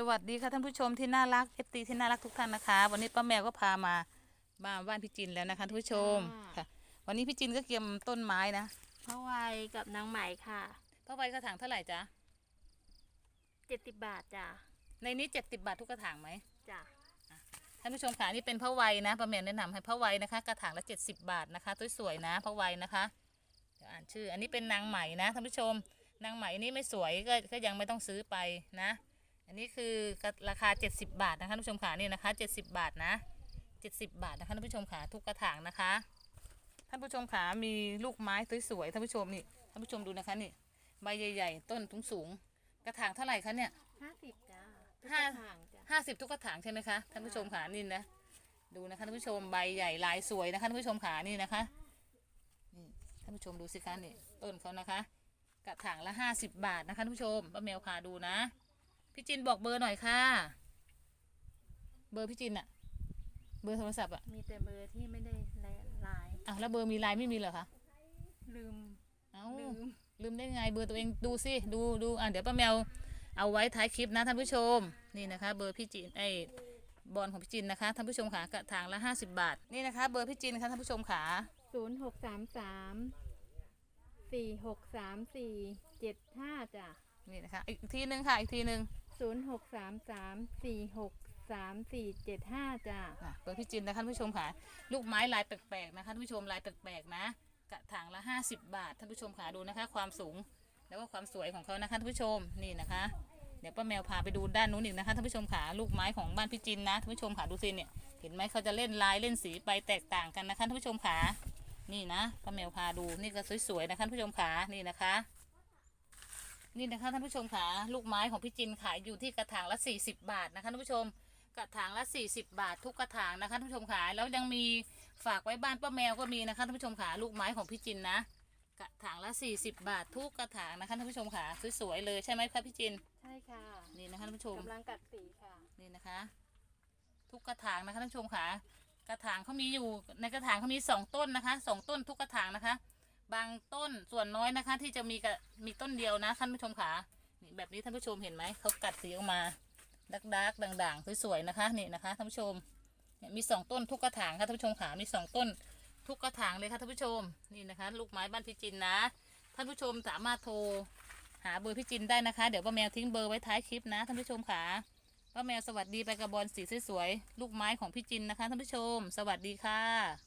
สวัสดีค่ะท่านผู้ชมที่น่ารักเอฟตีที่น่ารักทุกท่านนะคะ วันนี้ป้าแมวก็พามาบ้านบ้านพี่จินแล้วนะคะท่านผู้ชมค่ะค่ะวันนี้พี่จินก็เกียมต้นไม้นะพระวัยกับนางไหมค่ะป้าใบกระถางเท่าไหร่จ๊ะเจ็ดสิบบาทจ้ะในนี้เจ็ดสิบบาททุกกระถางไหมจ้ะท่านผู้ชมค่ะนี่เป็นพระวัยนะป้าแมวแนะนำให้พระวัยนะคะ กระถางละเจ็ดสิบบาทนะคะสวยๆนะพระวัยนะคะเดี๋ยวอ่านชื่อ อันนี้เป็นนางไหมนะท่านผู้ชม นางไหมนี่ไม่สวยก็ก็ยังไม่ต้องซื้อไปนะ อันนี้คือราคา 70 บาทนะคะท่านผู้ชมค่ะนี่นะคะ 70 บาทนะ 70 บาทนะคะท่านผู้ชมค่ะทุกกระถางนะคะ ท่านผู้ชมค่ะมีลูกไม้สวยๆท่านผู้ชมนี่ท่านผู้ชมดูนะคะนี่ใบใหญ่ๆ ต้นสูงๆกระถางเท่าไหร่คะเนี่ยห้าสิบจ้ะทุกห้ากระถางจ้ะห้าสิบทุกกระถางใช่ไหมคะท่านผู้ชมค่ะนี่นะดูนะคะท่านผู้ชมใบใหญ่ลายสวยนะคะท่านผู้ชมค่ะนี่นะคะนี่ท่านผู้ชมดูสิคะนี่ต้นเขานะคะ กระถางละห้าสิบบาทนะคะท่านผู้ชมป้าแมวพาดูนะ พี่จินบอกเบอร์หน่อยค่ะ เบอร์พี่จินอะเบอร์โทรศัพท์อะมีแต่เบอร์ที่ไม่ได้ลายอ้าวแล้วเบอร์มีไลน์ไม่มีเหรอคะลืม เอ้าลืม ลืมได้ไงเบอร์ตัวเองดูสิดูดูอะเดี๋ยวป้าแมวเอาไว้ท้ายคลิปนะท่านผู้ชมนี่นะคะ เบอร์พี่จินไอ้บอลของพี่จินนะคะท่านผู้ชมค่ะกระถางละ50บาท นี่นะคะ เบอร์พี่จินค่ะท่านผู้ชมค่ะศูนย์หกสามสามสี่หกสามสี่เจ็ดห้าจ้ะนี่นะคะอีกทีหนึ่งค่ะอีกทีหนึ่ง ศูนย์หกสามสามสี่หกสามสี่เจ็ดห้าจ้ะอะเบอร์พี่จินนะคะท่านผู้ชมค่ะ ลูกไม้ลายแปลกๆนะคะท่านผู้ชมลายแปลกๆนะ กระถางละ50บาทท่านผู้ชมค่ะดูนะคะ ความสูงแล้วก็ความสวยของเขานะคะท่านผู้ชมนี่นะคะ เดี๋ยวป้าแมวพาไปดูด้านนู้นอีกนะคะท่านผู้ชมค่ะลูกไม้ของบ้านพี่จินนะท่านผู้ชมค่ะดูสิเนี่ยเห็นไหมเขาจะเล่นลายเล่นสีไปแตกต่างกันนะคะท่านผู้ชมค่ะนี่นะป้าแมวพาดูนี่ก็สวยๆนะคะท่านผู้ชมค่ะนี่นะคะ นี่นะคะท่านผู้ชมค่ะลูกไม้ของพี่จินขายอยู่ที่กระถางละ 40 บาทนะคะท่านผู้ชมกระถางละ 40 บาททุกกระถางนะคะท่านผู้ชมค่ะแล้วยังมีฝากไว้บ้านป้าแมวก็มีนะคะท่านผู้ชมค่ะลูกไม้ของพี่จินนะกระถางละ 40 บาททุกกระถางนะคะท่านผู้ชมค่ะสวยๆเลยใช่ไหมคะพี่จินใช่ค่ะนี่นะคะท่านผู้ชมกำลังกัดสีค่ะนี่นะคะ ทุกกระถางนะคะท่านผู้ชมค่ะกระถางเขามีอยู่ในกระถางเขามีสองต้นนะคะสองต้นทุกกระถางนะคะ บางต้นส่วนน้อยนะคะ ที่จะมีกระมีต้นเดียวนะท่านผู้ชมค่ะนี่แบบนี้ท่านผู้ชมเห็นไหมเขากัดสีออกมาดักดักด่างๆสวยๆนะคะนี่นะคะท่านผู้ชมเนี่ยมีสองต้นทุกกระถางค่ะท่านผู้ชมค่ะมีสองต้นทุกกระถางเลยค่ะท่านผู้ชมนี่นะคะ ลูกไม้บ้านพี่จินนะท่านผู้ชมสามารถโทรหาเบอร์พี่จินได้นะคะ เดี๋ยวป้าแมวทิ้งเบอร์ไว้ท้ายคลิปนะท่านผู้ชมค่ะป้าแมวสวัสดีไปกับบอลสีสวยๆลูกไม้ของพี่จินนะคะท่านผู้ชม สวัสดีค่ะ